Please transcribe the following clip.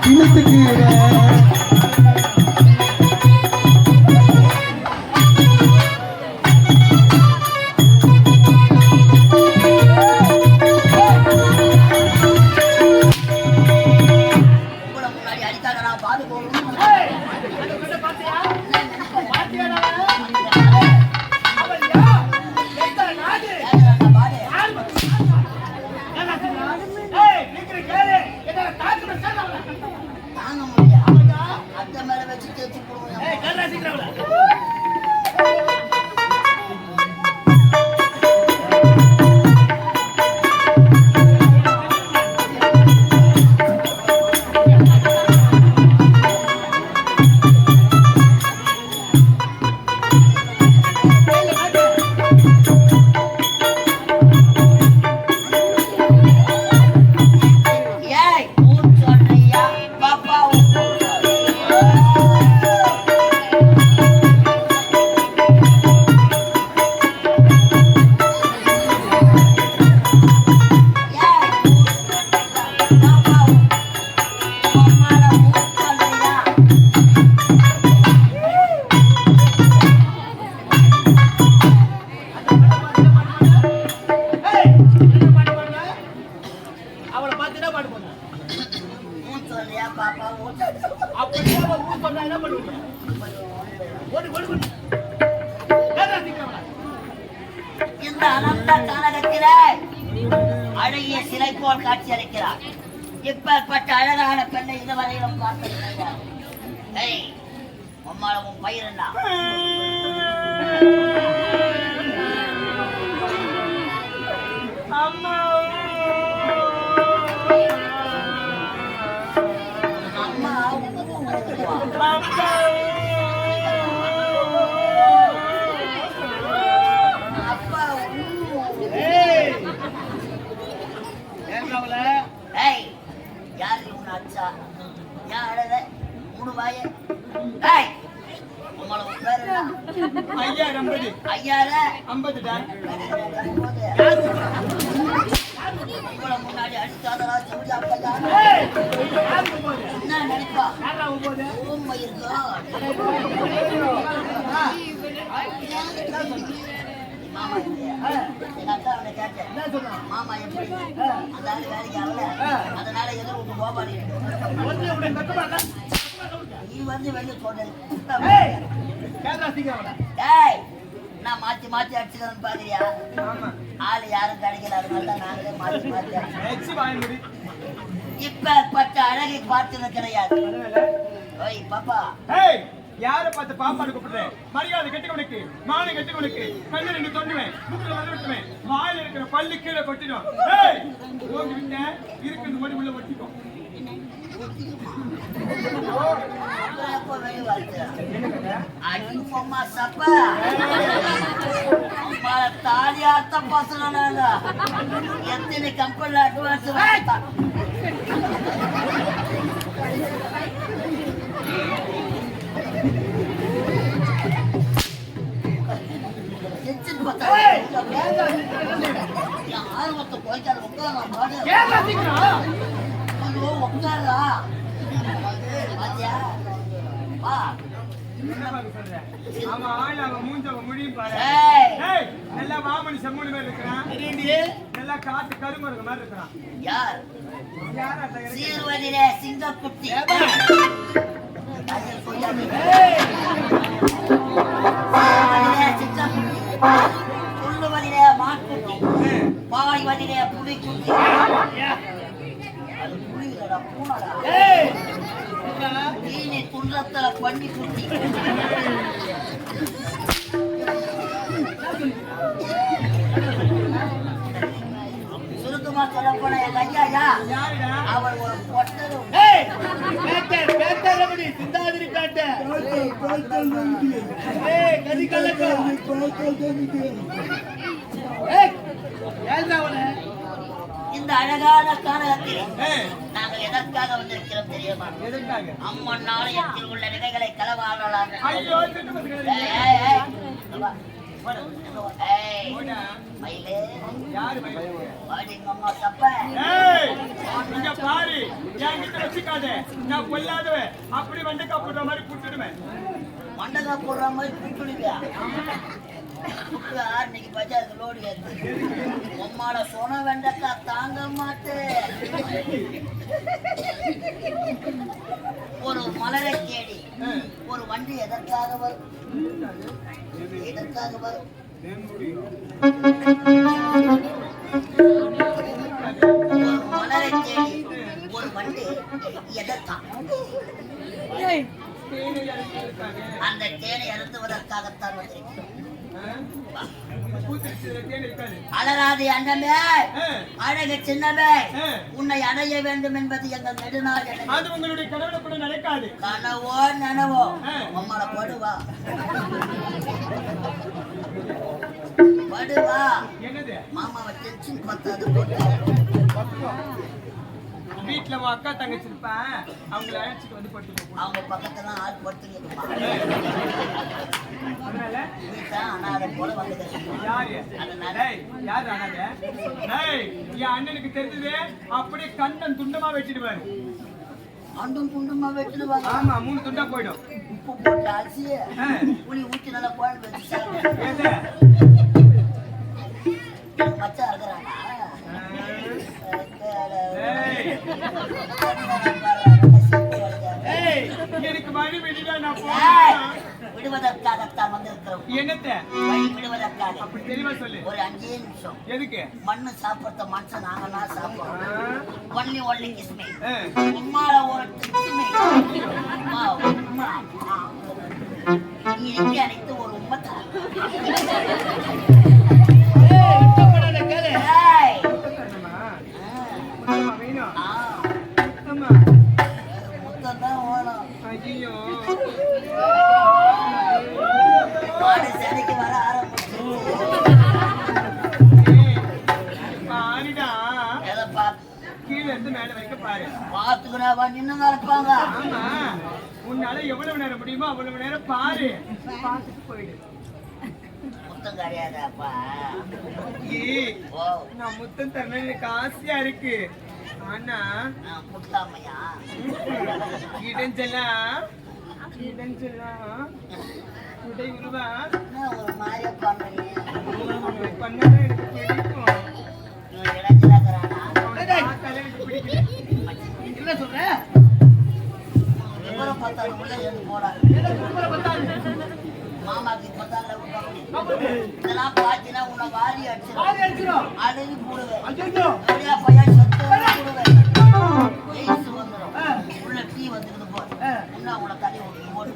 சுமித்தவா அவன் என்ன பண்ணுவீங்க ஓடி ஓடி ஓடி. இந்த அனந்த கானகத்திலே அழகிய சிலை போல் காட்சி அளிக்கிறார் இப்பேற்பட்ட அழகான பெண்ணை இதுவரையிலும் பார்த்து கிடையாது ஏய் உம்மால உன் பயிர் என்ன? என்ன நினைப்பா யாரா இருக்கா மாமா எப்படி அந்த வேலைக்கு ஆகல அதனால எதுவும் நீ வந்து வெளியே சொன்னது நான் மாத்தி மாத்தி அடிச்சுக்கிறேன்னு பாக்குறியா? ஆளு யாரும் கிடைக்கல அதனால தான் நாங்களே மாத்தி மாத்தி வாங்கி முடி. இப்பேற்பட்ட அழகை பார்த்தது கிடையாது ஓய் பாப்பா. யார பார்த்து பாப்பாடு கூப்பிடுறேன் மரியாதை கெட்டுக்கவனுக்கு மானை கெட்டுக்கவனுக்கு கண்ணு ரெண்டு தொண்டுவேன் மூக்கில் வந்து விட்டுவேன். வாயில இருக்கிற பல்லு கீழே கொட்டிடும். இருக்கிறது மணி உள்ள ஒட்டிக்கும் அடிப்போம்மா சப்ப. அம்மா தாலி அர்த்தம் நாங்க. எத்தனை கம்பெனில அட்வான்ஸ் ஆர்வத்தை சீக்கிரம் ஐயோ உட்காரா பாத்தியா? பார்க்க சொல்றேன் அவன் மூஞ்ச அவன் முடியும் பாரு நல்லா மாமணி செம்மணி மாதிரி இருக்கிறான் நல்லா காட்டு கருமருங்க மாதிரி இருக்கிறான். யார்? சீர்வதிலே சிங்கக்குட்டி. சொல்லுவதிலே மான்குட்டி பாய்வதிலே புலிக்குட்டி. அது புலி இல்லடா, பூனைடா. தீனி துன்றத்துல பண்ணி குட்டி. சுருக்கமா சொல்ல போனா எங்க ஐயா யாருடா அவர் ஒரு பொட்டரும். ஏய் சிந்தாதிரி பேட்டர் ஏய் கதி கலக்க ஏய் ஏன்டா இந்த அழகான கானகத்தில் ஏ, நாங்கள் எதற்காக வந்திருக்கிறோம் தெரியுமா? அம்மன் நாணயத்தில் உள்ள நிலைகளை களவாடலாம் அப்படி வண்டக்கா போடுற மாதிரி புட்டுடுவேன் மண்டகா போடுற மாதிரி குத்துடுவியா? இன்னைக்கு பஜாருக்கு லோடு ஏத்து. உம்மால சொன வெண்டைக்கா தாங்க மாட்டேன். ஒரு மலரை தேடி ஒரு வண்டி எதற்காக வரும்? எதற்காக வரும்? ஒரு மலரை தேடி ஒரு வண்டி எதற்காக அந்த தேனை அருந்துவதற்காகத்தான் வந்திருக்கிறோம் அலராதி அண்டமே அழகு சின்னமே. உன்னை அடைய வேண்டும் என்பது எங்கள் நெடுநாள் அது உங்களுடைய கூட நடக்காது கனவோ நனவோ. அம்மால படுவா. படுவா. என்னது? மாமாவை டென்ஷன் பத்தாது போட்டு. வீட்டுல உன் அக்கா தங்கச்சி இருப்பேன் அவங்கள அழைச்சிட்டு வந்து படுத்து அவங்க பக்கத்துல ஆள் படுத்துருக்குமா அதனால? அனாதை போல வந்துக்கிறேன் யாரு? யாரு டேய் என் அண்ணனுக்கு தெரிஞ்சது அப்படியே கண்ணன் துண்டமா வச்சிடுவாரு அண்டும் குண்டுமா வெட்டுடுவாங்க ஆமா மூணு துண்டா போயிடும். உப்பு போட்டு அரிசி ஆ. புளி ஊற்றி நல்லா குழம்பு வச்சு? மச்சா விடுவதற்காகத்தான் வந்திருக்கிறோம். என்னத்த? விடுவதற்காக. அப்படி தெளிவா சொல்லு. ஒரு அஞ்சே நிமிஷம். எதுக்கு? மண்ணு சாப்பிடுற மனுஷன் நாங்கன்னா சாப்பிடுறோம். Only only Kismi. உம்மால ஒரு கிஸ்மி. உம்மா உம்மா அணைத்து ஒரு பார்த்துக்கிறவா நின்னு இருப்பாங்க. ஆமா. உன்னால எவ்வளவு நேரம் முடியுமோ அவ்வளவு நேரம் பாரு. பார்த்துட்டு போயிடு. முத்தம் கிடையாதாப்பா? நான் முத்தம் தரணும் எனக்கு ஆசையா இருக்கு. ஆனா முத்தாமையா? இடைஞ்சலா? இடைஞ்சலா? உடை உருவா ஒரு பண்றீங்க பண்ணாதான் பத்தாது உள்ள இருந்து போடா மாமாக்கு இப்பதான் இதெல்லாம் பாத்தீங்கன்னா உன்னை வாரி அடிச்சிடும் அழுகி போடுவேன் நிறையா பையன் சொத்து போடுவேன் எய்ஸ் வந்துடும் உள்ள டீ வந்துருது போ. இன்னும் உங்களை தள்ளி விட்டு போடு